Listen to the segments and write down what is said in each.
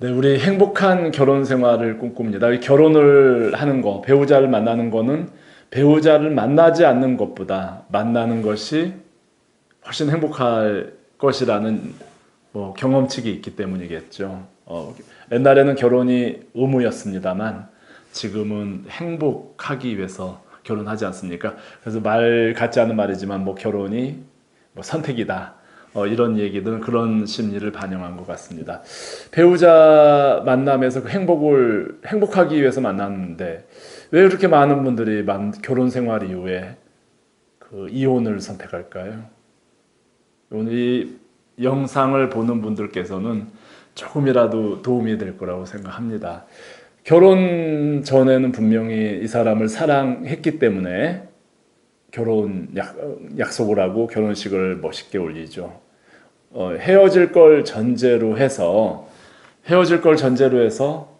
네, 우리 행복한 결혼 생활을 꿈꿉니다. 이 결혼을 하는 거, 배우자를 만나는 거는 배우자를 만나지 않는 것보다 만나는 것이 훨씬 행복할 것이라는 뭐 경험칙이 있기 때문이겠죠. 어, 옛날에는 결혼이 의무였습니다만 지금은 행복하기 위해서 결혼하지 않습니까? 그래서 말 같지 않은 말이지만 뭐 결혼이 뭐 선택이다. 어, 이런 얘기들은 그런 심리를 반영한 것 같습니다. 배우자 만남에서 그 행복을 행복하기 위해서 만났는데 왜 이렇게 많은 분들이 만, 결혼 생활 이후에 그 이혼을 선택할까요? 오늘 이 영상을 보는 분들께서는 조금이라도 도움이 될 거라고 생각합니다. 결혼 전에는 분명히 이 사람을 사랑했기 때문에 결혼 약, 약속을 하고 결혼식을 멋있게 올리죠. 어, 헤어질 걸 전제로 해서 헤어질 걸 전제로 해서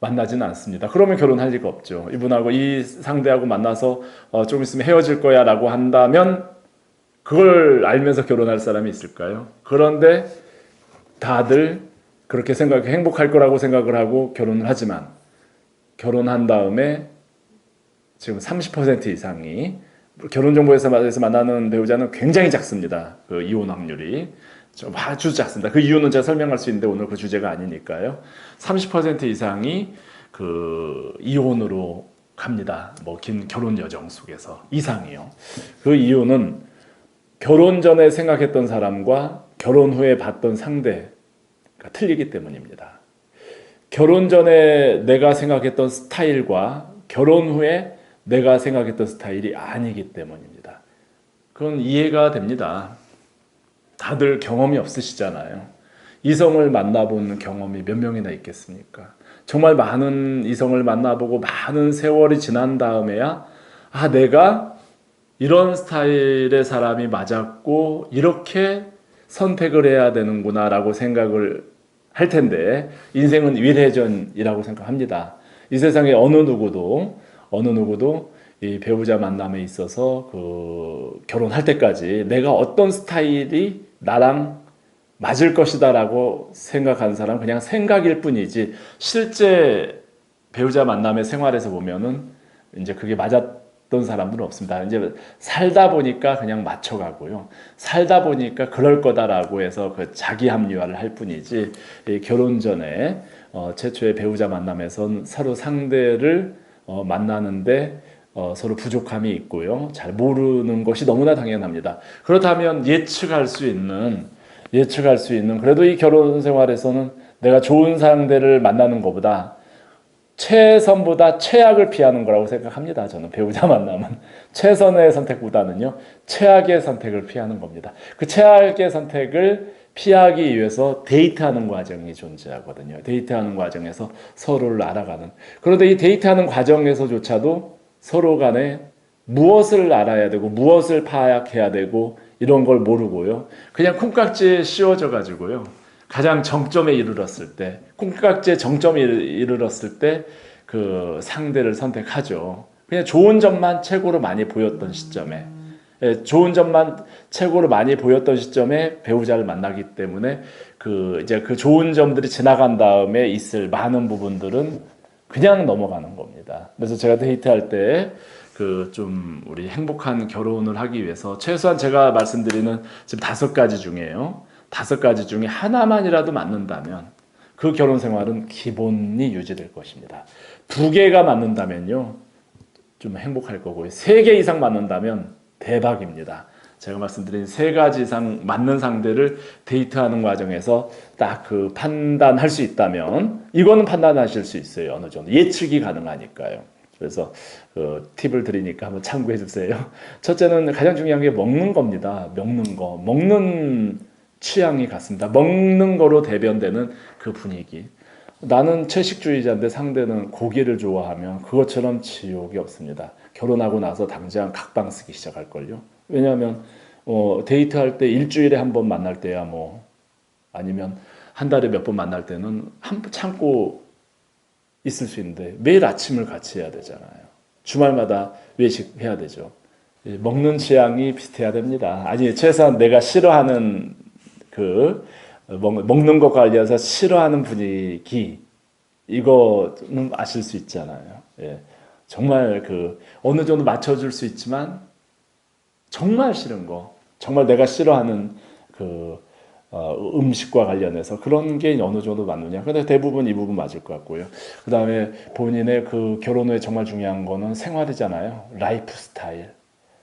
만나지는 않습니다. 그러면 결혼할 리가 없죠. 이분하고 이 상대하고 만나서 어, 좀 있으면 헤어질 거야 라고 한다면 그걸 알면서 결혼할 사람이 있을까요? 그런데 다들 그렇게 생각 행복할 거라고 생각을 하고 결혼을 하지만 결혼한 다음에 지금 30% 이상이 결혼 정보에서 만나는 배우자는 굉장히 작습니다. 그 이혼 확률이. 좀 아주 작습니다. 그 이유는 제가 설명할 수 있는데 오늘 그 주제가 아니니까요. 30% 이상이 그 이혼으로 갑니다. 뭐 긴 결혼 여정 속에서 이상이요. 그 이유는 결혼 전에 생각했던 사람과 결혼 후에 봤던 상대가 틀리기 때문입니다. 결혼 전에 내가 생각했던 스타일과 결혼 후에 내가 생각했던 스타일이 아니기 때문입니다. 그건 이해가 됩니다. 다들 경험이 없으시잖아요. 이성을 만나본 경험이 몇 명이나 있겠습니까? 정말 많은 이성을 만나보고 많은 세월이 지난 다음에야 아 내가 이런 스타일의 사람이 맞았고 이렇게 선택을 해야 되는구나 라고 생각을 할 텐데 인생은 위례전이라고 생각합니다. 이 세상에 어느 누구도 어느 누구도 이 배우자 만남에 있어서 그 결혼할 때까지 내가 어떤 스타일이 나랑 맞을 것이다라고 생각하는 사람 은 그냥 생각일 뿐이지 실제 배우자 만남의 생활에서 보면은 이제 그게 맞았던 사람들은 없습니다. 이제 살다 보니까 그냥 맞춰가고요. 살다 보니까 그럴 거다라고 해서 그 자기 합리화를 할 뿐이지 결혼 전에 어, 최초의 배우자 만남에선 서로 상대를 어, 만나는데 어, 서로 부족함이 있고요. 잘 모르는 것이 너무나 당연합니다. 그렇다면 예측할 수 있는 예측할 수 있는 그래도 이 결혼 생활에서는 내가 좋은 상대를 만나는 것보다 최선보다 최악을 피하는 거라고 생각합니다. 저는 배우자 만남은 최선의 선택보다는요 최악의 선택을 피하는 겁니다. 그 최악의 선택을 피하기 위해서 데이트하는 과정이 존재하거든요. 데이트하는 과정에서 서로를 알아가는. 그런데 이 데이트하는 과정에서조차도 서로 간에 무엇을 알아야 되고 무엇을 파악해야 되고 이런 걸 모르고요. 그냥 콩깍지에 씌워져 가지고요. 가장 정점에 이르렀을 때, 콩깍지의 정점에 이르렀을 때 그 상대를 선택하죠. 그냥 좋은 점만 최고로 많이 보였던 시점에 예, 좋은 점만 최고로 많이 보였던 시점에 배우자를 만나기 때문에 그 이제 그 좋은 점들이 지나간 다음에 있을 많은 부분들은 그냥 넘어가는 겁니다. 그래서 제가 데이트할 때 그 좀 우리 행복한 결혼을 하기 위해서 최소한 제가 말씀드리는 지금 다섯 가지 중에요. 다섯 가지 중에 하나만이라도 맞는다면 그 결혼 생활은 기본이 유지될 것입니다. 두 개가 맞는다면요. 좀 행복할 거고요. 세 개 이상 맞는다면 대박입니다. 제가 말씀드린 세 가지 이상 맞는 상대를 데이트하는 과정에서 딱 그 판단할 수 있다면 이거는 판단하실 수 있어요. 어느 정도 예측이 가능하니까요. 그래서 그 팁을 드리니까 한번 참고해 주세요. 첫째는 가장 중요한 게 먹는 겁니다. 먹는 거. 먹는 취향이 같습니다. 먹는 거로 대변되는 그 분위기. 나는 채식주의자인데 상대는 고기를 좋아하면 그것처럼 지옥이 없습니다. 결혼하고 나서 당장 각방 쓰기 시작할걸요. 왜냐하면 어, 데이트할 때 일주일에 한 번 만날 때야 뭐 아니면 한 달에 몇 번 만날 때는 한 참고 있을 수 있는데 매일 아침을 같이 해야 되잖아요. 주말마다 외식해야 되죠. 먹는 취향이 비슷해야 됩니다. 아니 최소한 내가 싫어하는 그 먹, 먹는 것 관련해서 싫어하는 분위기 이거는 아실 수 있잖아요. 예. 정말 그 어느 정도 맞춰줄 수 있지만 정말 싫은 거, 정말 내가 싫어하는 그 어, 음식과 관련해서 그런 게 어느 정도 맞느냐. 근데 대부분 이 부분 맞을 것 같고요. 그 다음에 본인의 그 결혼 후에 정말 중요한 거는 생활이잖아요. 라이프 스타일.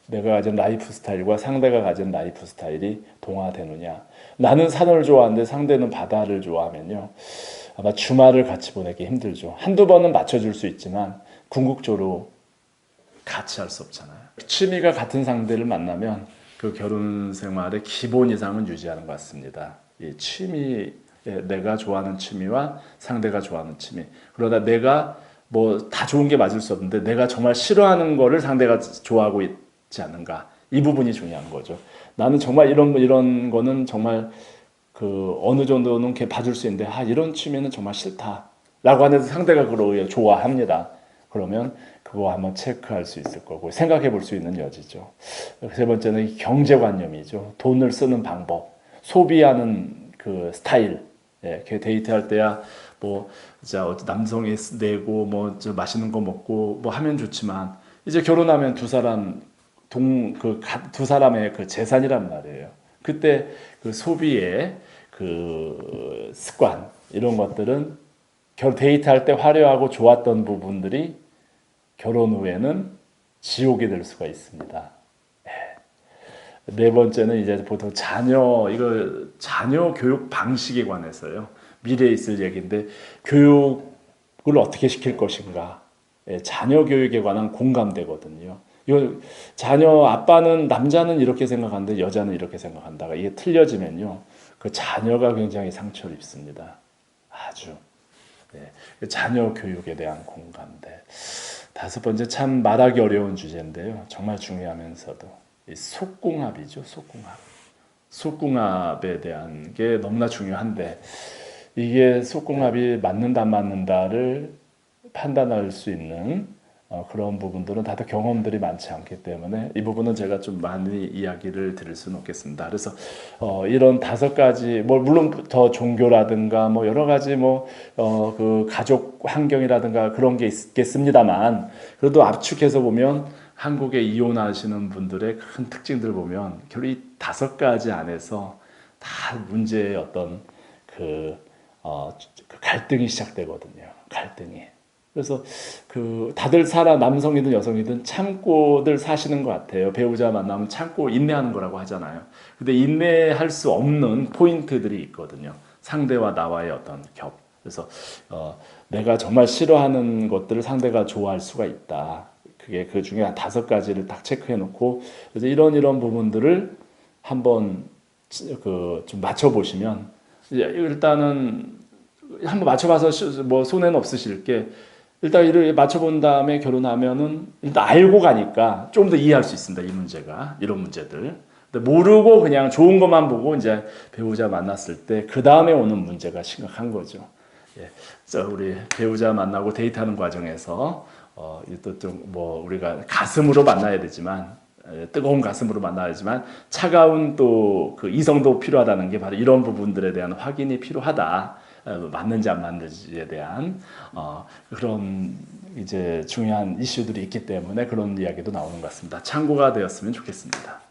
내가 가진 라이프 스타일과 상대가 가진 라이프 스타일이 동화되느냐. 나는 산을 좋아하는데 상대는 바다를 좋아하면요. 아마 주말을 같이 보내기 힘들죠. 한두 번은 맞춰줄 수 있지만 궁극적으로 같이 할 수 없잖아요. 취미가 같은 상대를 만나면 그 결혼 생활의 기본 이상은 유지하는 것 같습니다. 이 취미, 예, 내가 좋아하는 취미와 상대가 좋아하는 취미. 그러다 내가 뭐 다 좋은 게 맞을 수 없는데 내가 정말 싫어하는 거를 상대가 좋아하고 있 지 않는가. 이 부분이 중요한 거죠. 나는 정말 이런 거- 이런 거는 정말 그 어느 정도는 이렇게 봐줄 수 있는데 아 이런 취미는 정말 싫다라고 하는데 상대가 그걸 좋아합니다. 그러면 그거 한번 체크할 수 있을 거고 생각해 볼 수 있는 여지죠. 세 번째는 이 경제관념이죠. 돈을 쓰는 방법, 소비하는 그 스타일. 예, 그 데이트할 때야 뭐 남성이 내고 뭐저 맛있는 거 먹고 뭐 하면 좋지만 이제 결혼하면 두 사람 동 그 두 사람의 그 재산이란 말이에요. 그때 그 소비의 그 습관 이런 것들은 결 데이트할 때 화려하고 좋았던 부분들이 결혼 후에는 지옥이 될 수가 있습니다. 예. 네 번째는 이제 보통 자녀 이거 자녀 교육 방식에 관해서요. 미래에 있을 얘기인데 교육을 어떻게 시킬 것인가. 예, 자녀 교육에 관한 공감대거든요. 이거 자녀 아빠는 남자는 이렇게 생각하는데 여자는 이렇게 생각한다가 이게 틀려지면요. 그 자녀가 굉장히 상처를 입습니다. 아주. 예, 그 자녀 교육에 대한 공감대. 다섯 번째 참 말하기 어려운 주제인데요. 정말 중요하면서도 이 속궁합이죠. 속궁합. 속궁합에 대한 게 너무나 중요한데 이게 속궁합이 맞는다 안 맞는다를 판단할 수 있는 어, 그런 부분들은 다들 경험들이 많지 않기 때문에 이 부분은 제가 좀 많이 이야기를 드릴 수는 없겠습니다. 그래서 어, 이런 다섯 가지 뭐 물론 더 종교라든가 뭐 여러 가지 뭐 어, 그 가족 환경이라든가 그런 게 있겠습니다만 그래도 압축해서 보면 한국에 이혼하시는 분들의 큰 특징들 보면 결국 이 다섯 가지 안에서 다 문제의 어떤 그, 어, 그 갈등이 시작되거든요. 갈등이. 그래서 그 다들 살아 남성이든 여성이든 참고들 사시는 것 같아요. 배우자 만나면 참고 인내하는 거라고 하잖아요. 근데 인내할 수 없는 포인트들이 있거든요. 상대와 나와의 어떤 겹. 그래서 어, 내가 정말 싫어하는 것들을 상대가 좋아할 수가 있다. 그게 그 중에 한 다섯 가지를 딱 체크해 놓고 그래서 이런 이런 부분들을 한번 그 좀 맞춰 보시면 일단은 한번 맞춰봐서 시- 뭐 손해는 없으실 게 일단 이를 맞춰본 다음에 결혼하면은 일단 알고 가니까 좀 더 이해할 수 있습니다. 이 문제가 이런 문제들. 모르고 그냥 좋은 것만 보고 이제 배우자 만났을 때 그 다음에 오는 문제가 심각한 거죠. 예, 자 우리 배우자 만나고 데이트하는 과정에서 어, 또좀뭐 우리가 가슴으로 만나야 되지만 에, 뜨거운 가슴으로 만나야지만 차가운 또 그 이성도 필요하다는 게 바로 이런 부분들에 대한 확인이 필요하다. 어, 맞는지 안 맞는지에 대한 어, 그런 이제 중요한 이슈들이 있기 때문에 그런 이야기도 나오는 것 같습니다. 참고가 되었으면 좋겠습니다.